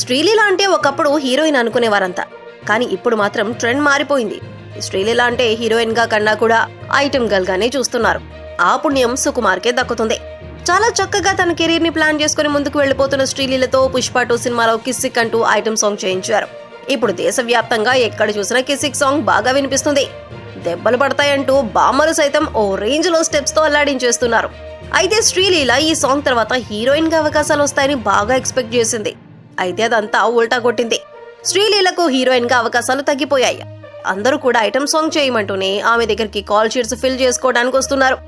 శ్రీలీల అంటే ఒకప్పుడు హీరోయిన్ అనుకునేవారంతా. కానీ ఇప్పుడు మాత్రం ట్రెండ్ మారిపోయింది. శ్రీలీల అంటే హీరోయిన్గా కన్నా కూడా ఐటమ్ గర్ల్ గానే చూస్తున్నారు. ఆ పుణ్యం సుకుమార్కే దక్కుతుంది. చాలా చక్కగా తన కెరీర్ని ప్లాన్ చేసుకుని ముందుకు వెళ్ళిపోతున్న శ్రీలీలతో పుష్ప టూ సినిమాలో కిస్సిక్ అంటూ ఐటమ్ సాంగ్ చేయించారు. ఇప్పుడు దేశవ్యాప్తంగా ఎక్కడ చూసినా కిస్సిక్ సాంగ్ బాగా వినిపిస్తుంది. దెబ్బలు పడతాయంటూ బామ్మలు సైతం ఓ రేంజ్లో స్టెప్స్తో అల్లాడించేస్తున్నారు. అయితే శ్రీలీల ఈ సాంగ్ తర్వాత హీరోయిన్గా అవకాశాలు వస్తాయని బాగా ఎక్స్పెక్ట్ చేసింది. అయితే అదంతా ఉల్టా కొట్టింది. శ్రీలీలకు హీరోయిన్గా అవకాశాలు తగ్గిపోయాయి. అందరూ కూడా ఐటమ్ సాంగ్ చేయమంటూనే ఆమె దగ్గరికి కాల్ షీట్స్ ఫిల్ చేసుకోవడానికి వస్తున్నారు.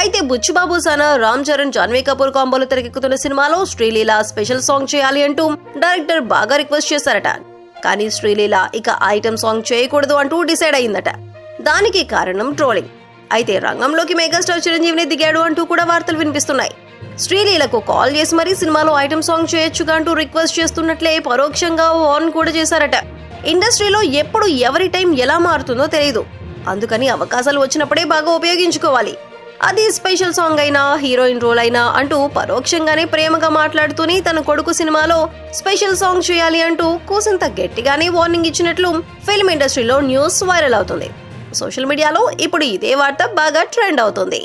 అయితే బుచ్చుబాబు సన రామ్ చరణ్ జాన్వీ కపూర్ కాంబోలు తెరకెక్కుతున్న సినిమాలో శ్రీలీల స్పెషల్ సాంగ్ చేయాలి అంటూ డైరెక్టర్ బాగా రిక్వెస్ట్ చేశారట. కానీ శ్రీలీల ఇక ఐటమ్ సాంగ్ చేయకూడదు అంటూ డిసైడ్ అయిందట దానికి కారణం ట్రోలింగ్. అయితే రంగంలోకి మెగాస్టార్ చిరంజీవిని దిగాడు అంటూ కూడా వార్తలు వినిపిస్తున్నాయి. శ్రీలీలకు కాల్ చేసి మరీ సినిమాలో ఐటమ్ సాంగ్ చేయొచ్చుగా అంటూ రిక్వెస్ట్ చేస్తున్నట్లే పరోక్షంగా వార్న్ కూడా చేశారట. ఇండస్ట్రీలో ఎప్పుడు ఎవరి టైం ఎలా మారుతుందో తెలియదు అందుకని అవకాశాలు వచ్చినప్పుడే బాగా ఉపయోగించుకోవాలి. అది స్పెషల్ సాంగ్ అయినా హీరోయిన్ రోల్ అయినా అంటూ పరోక్షంగానే ప్రేమగా మాట్లాడుతూనే తన కొడుకు సినిమాలో స్పెషల్ సాంగ్ చేయాలి అంటూ కూసింత గట్టిగానే వార్నింగ్ ఇచ్చినట్లు ఫిల్మ్ ఇండస్ట్రీలో న్యూస్ వైరల్ అవుతుంది. సోషల్ మీడియాలో ఇప్పుడు ఇదే వార్త బాగా ట్రెండ్ అవుతుంది.